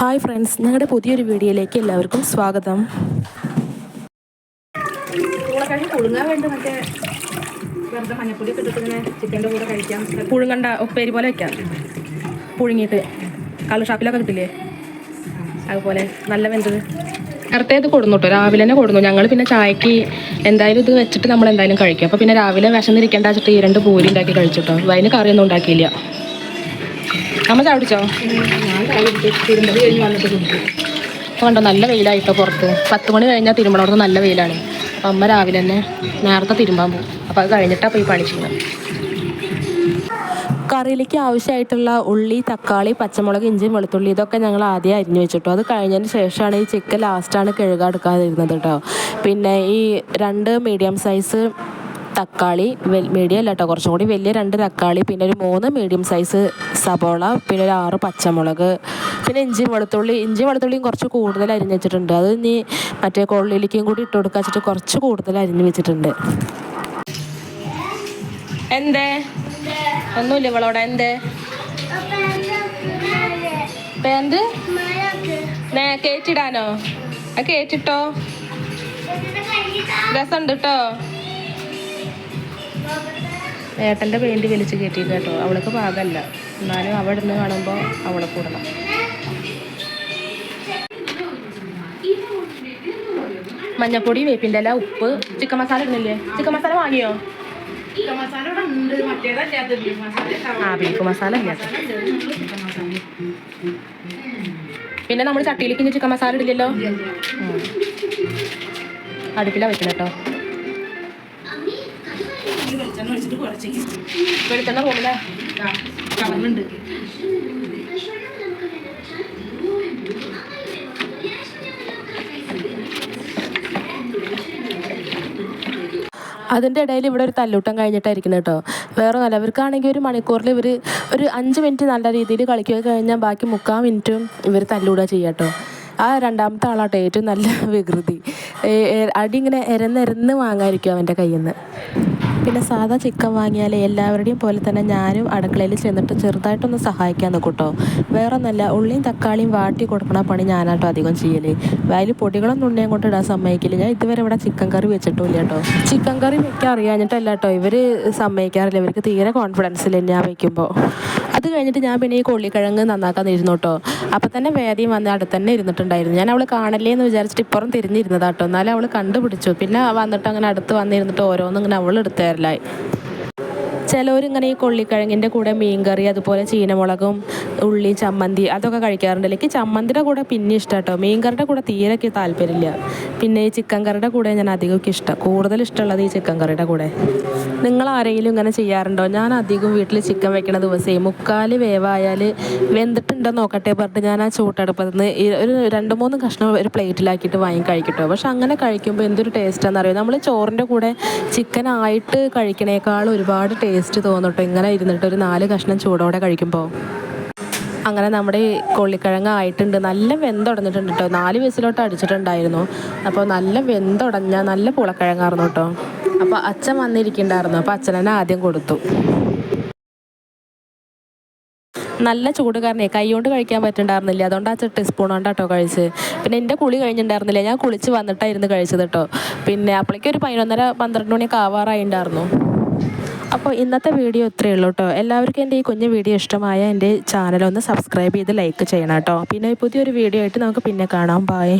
Hi friends ഞങ്ങളുടെ പുതിയൊരു വീഡിയോയിലേക്ക് എല്ലാവർക്കും സ്വാഗതം. പുഴുങ്ങണ്ട ഉപ്പേരി പോലെ വെക്കാം. പുഴുങ്ങിയിട്ട്. കള്ളു ഷാപ്പിലൊക്കെ കിട്ടില്ലേ? അതുപോലെ നല്ല വെന്തത്. കറുത്തേത് കൊടുന്നു കേട്ടോ രാവിലെ തന്നെ കൊടുന്നു. ഞങ്ങൾ പിന്നെ ചായക്ക് എന്തായാലും ഇത് വെച്ചിട്ട് നമ്മൾ എന്തായാലും കഴിക്കും. അപ്പോൾ പിന്നെ രാവിലെ വിശന്നിരിക്കേണ്ട വെച്ചിട്ട് ഈ രണ്ട് പൂരി ഉണ്ടാക്കി കഴിച്ചിട്ടോ അതിന് കറിയൊന്നും ഉണ്ടാക്കിയില്ല. അമ്മ ചാടിച്ചോ കണ്ടോ നല്ല വെയിലായിട്ടോ പുറത്ത്. പത്ത് മണി കഴിഞ്ഞാൽ തിരുമ്പണോടത്ത് നല്ല വെയിലാണ്. അപ്പം അമ്മ രാവിലെ തന്നെ നേരത്തെ തിരുമ്പാൻ പോകും. അപ്പോൾ അത് കഴിഞ്ഞിട്ടാണ് പോയി പണി ചെയ്യുന്നത് കറിയിലേക്ക് ആവശ്യമായിട്ടുള്ള ഉള്ളി തക്കാളി പച്ചമുളക് ഇഞ്ചി വെളുത്തുള്ളി ഇതൊക്കെ ഞങ്ങൾ ആദ്യം അരിഞ്ഞു വെച്ചിട്ടു. അത് കഴിഞ്ഞതിന് ശേഷമാണ് ഈ ചിക്കൻ ലാസ്റ്റാണ് കഴുകാൻ എടുക്കാതിരുന്നത് കേട്ടോ. പിന്നെ ഈ രണ്ട് മീഡിയം സൈസ് തക്കാളി മീഡിയം അല്ല കേട്ടോ കുറച്ചും കൂടി വലിയ രണ്ട് തക്കാളി പിന്നെ ഒരു മൂന്ന് മീഡിയം സൈസ് സബോള പിന്നെ ഒരു ആറ് പച്ചമുളക് പിന്നെ ഇഞ്ചി വെളുത്തുള്ളി. ഇഞ്ചി വെളുത്തുള്ളിയും കുറച്ച് കൂടുതൽ അരിഞ്ഞ് വെച്ചിട്ടുണ്ട്. അത് ഇനി മറ്റേ കൊള്ളിയിലേക്കും കൂടി ഇട്ട് കൊടുക്കുക വെച്ചിട്ട് കുറച്ച് കൂടുതൽ അരിഞ്ഞ് വെച്ചിട്ടുണ്ട്. എന്തേ? ഒന്നുമില്ല ഇവളോടെ. എന്തേ? പാന്റ് നേ കേറ്റിടാനോ? ആ കേറ്റിട്ടോ? ഉണ്ട് കേട്ടോ ഏട്ടന്റെ പെയിന്റ് വലിച്ചു കയറ്റി കേട്ടോ. അവൾക്ക് പാകമല്ല എന്നാലും അവിടെ നിന്ന് കാണുമ്പോൾ അവളെ കൂടണം. മഞ്ഞപ്പൊടി വേപ്പിന്റെ ഇല ഉപ്പ് ചിക്കൻ മസാല ഇടുന്നില്ലേ? ചിക്കൻ മസാല വാങ്ങിയോ? ആ ബീഫ് മസാല പിന്നെ നമ്മൾ ചട്ടിയിലേക്ക് ചിക്കൻ മസാല ഇടില്ലല്ലോ? അടുപ്പിലാണ് വെക്കണം കേട്ടോ. ഈ വെളിച്ചെണ്ണ ഒഴിച്ചിട്ട് കുറച്ചേക്കും വെളിച്ചെണ്ണ പോകുന്നില്ല കവറുണ്ട് അതിന്റെ ഇടയിൽ ഇവിടെ ഒരു തല്ലൂട്ടം കഴിഞ്ഞിട്ടായിരിക്കണം കേട്ടോ. വേറെ നല്ല ഇവർക്കാണെങ്കിൽ ഒരു മണിക്കൂറിൽ ഇവർ ഒരു അഞ്ച് മിനിറ്റ് നല്ല രീതിയിൽ കളിക്കുക കഴിഞ്ഞാൽ ബാക്കി മുക്കാൽ മിനിറ്റും ഇവർ തല്ലൂടുക ചെയ്യുക കേട്ടോ ആ രണ്ടാമത്തെ ആളാട്ടോ ഏറ്റവും നല്ല വികൃതി. അടി ഇങ്ങനെ എരന്നെരന്ന് വാങ്ങാതിരിക്കും അവന്റെ കയ്യിൽ നിന്ന് പിന്നെ സാധാ ചിക്കൻ വാങ്ങിയാൽ എല്ലാവരുടെയും പോലെ തന്നെ ഞാനും അടുക്കളയിൽ ചെന്നിട്ട് ചെറുതായിട്ടൊന്ന് സഹായിക്കാൻ നോക്കും കേട്ടോ. വേറെ ഒന്നല്ല ഉള്ളിയും തക്കാളിയും വാട്ടി കൊടുക്കണ പണി ഞാനാട്ടോ അധികം ചെയ്യൽ വയലിൽ പൊടികളൊന്നും ഉണ്ടെങ്കിൽ കൊണ്ട് ഇടാൻ സമ്മതിക്കില്ല. ഞാൻ ഇതുവരെ ഇവിടെ ചിക്കൻ കറി വെച്ചിട്ടില്ല കേട്ടോ. ചിക്കൻ കറി വെക്കാൻ അറിയാഞ്ഞിട്ടല്ല കേട്ടോ ഇവർ സമ്മതിക്കാറില്ല. ഇവർക്ക് തീരെ കോൺഫിഡൻസ് ഇല്ല ഞാൻ വെക്കുമ്പോൾ അത് കഴിഞ്ഞിട്ട് ഞാൻ പിന്നെ ഈ കൊള്ളിക്കിഴങ്ങ് നന്നാക്കാൻ കേട്ടോ അപ്പം തന്നെ വേദയും വന്ന് അടുത്ത് തന്നെ ഇരുന്നിട്ടുണ്ടായിരുന്നു. ഞാൻ അവൾ കാണല്ലേ എന്ന് വിചാരിച്ചിട്ട് ഇപ്പുറം തിരിഞ്ഞിരുന്നതാട്ടോ എന്നാലും അവൾ കണ്ടുപിടിച്ചു. പിന്നെ വന്നിട്ട് അങ്ങനെ അടുത്ത് വന്നിരുന്നിട്ട് ഓരോന്നും ഇങ്ങനെ അവൾ എടുത്തു തരലായി. ചിലവരിങ്ങനെ ഈ കൊള്ളിക്കിഴങ്ങിന്റെ കൂടെ മീൻകറി അതുപോലെ ചീനമുളകും ഉള്ളി ചമ്മന്തി അതൊക്കെ കഴിക്കാറുണ്ട്. എനിക്ക് ചമ്മന്തിയുടെ കൂടെ പിന്നെ ഇഷ്ടം കേട്ടോ മീൻകറിയുടെ കൂടെ തീരൊക്കെ താല്പര്യമില്ല. പിന്നെ ഈ ചിക്കൻ കറിയുടെ കൂടെ ഞാൻ അധികം ഇഷ്ടം. കൂടുതൽ ഇഷ്ടമുള്ളത് ഈ ചിക്കൻ കറിയുടെ കൂടെ. നിങ്ങൾ ആരെങ്കിലും ഇങ്ങനെ ചെയ്യാറുണ്ടോ? ഞാൻ അധികം വീട്ടിൽ ചിക്കൻ വെക്കണ ദിവസമേ മുക്കാൽ വേവായാൽ വെന്തിട്ടുണ്ടോ നോക്കട്ടെ പറഞ്ഞിട്ട് ഞാൻ ആ ചൂട്ടടുപ്പത്ത് നിന്ന് ഒരു രണ്ട് മൂന്ന് കഷ്ണം ഒരു പ്ലേറ്റിലാക്കിയിട്ട് വാങ്ങി കഴിക്കട്ടോ. പക്ഷെ അങ്ങനെ കഴിക്കുമ്പോൾ എന്തൊരു ടേസ്റ്റാണെന്ന് അറിയാം നമ്മൾ ചോറിന്റെ കൂടെ ചിക്കൻ ആയിട്ട് കഴിക്കണേക്കാൾ ഒരുപാട് ടേസ്റ്റ് തോന്നട്ടോ. ഇങ്ങനെ ഇരുന്നിട്ട് ഒരു നാല് കഷ്ണം ചൂടോടെ കഴിക്കുമ്പോൾ അങ്ങനെ നമ്മുടെ കൊള്ളിക്കിഴങ്ങ് ആയിട്ടുണ്ട്. നല്ല വെന്തുടഞ്ഞിട്ടുണ്ട് കേട്ടോ നാല് വയസ്സിലോട്ട് അടിച്ചിട്ടുണ്ടായിരുന്നു. അപ്പോൾ നല്ല വെന്തുടഞ്ഞ നല്ല പുളക്കിഴങ്ങായിരുന്നു കേട്ടോ അപ്പോൾ അച്ഛൻ വന്നിരിക്കണ്ടായിരുന്നു അപ്പോൾ അച്ഛൻ തന്നെ ആദ്യം കൊടുത്തു. നല്ല ചൂട് കാരണേ കൈ കൊണ്ട് കഴിക്കാൻ പറ്റുന്നുണ്ടായിരുന്നില്ല. അതുകൊണ്ട് ആ കൊണ്ട് കേട്ടോ കഴിച്ച്. പിന്നെ എന്റെ കുളി കഴിഞ്ഞിട്ടുണ്ടായിരുന്നില്ല. ഞാൻ കുളിച്ച് വന്നിട്ടായിരുന്നു കഴിച്ചത് കേട്ടോ പിന്നെ അപ്പോഴേക്കും ഒരു പതിനൊന്നര പന്ത്രണ്ട് മണിയൊക്കെ ആവാറായിണ്ടായിരുന്നു. അപ്പോൾ ഇന്നത്തെ വീഡിയോ ഇത്രയേ ഉള്ളൂ കേട്ടോ. എല്ലാവർക്കും എന്റെ ഈ കുഞ്ഞു വീഡിയോ ഇഷ്ടമായ എന്റെ ചാനൽ ഒന്ന് സബ്സ്ക്രൈബ് ചെയ്ത് ലൈക്ക് ചെയ്യണം കേട്ടോ. പിന്നെ പുതിയൊരു വീഡിയോ ആയിട്ട് നമുക്ക് പിന്നെ കാണാം. ബായ്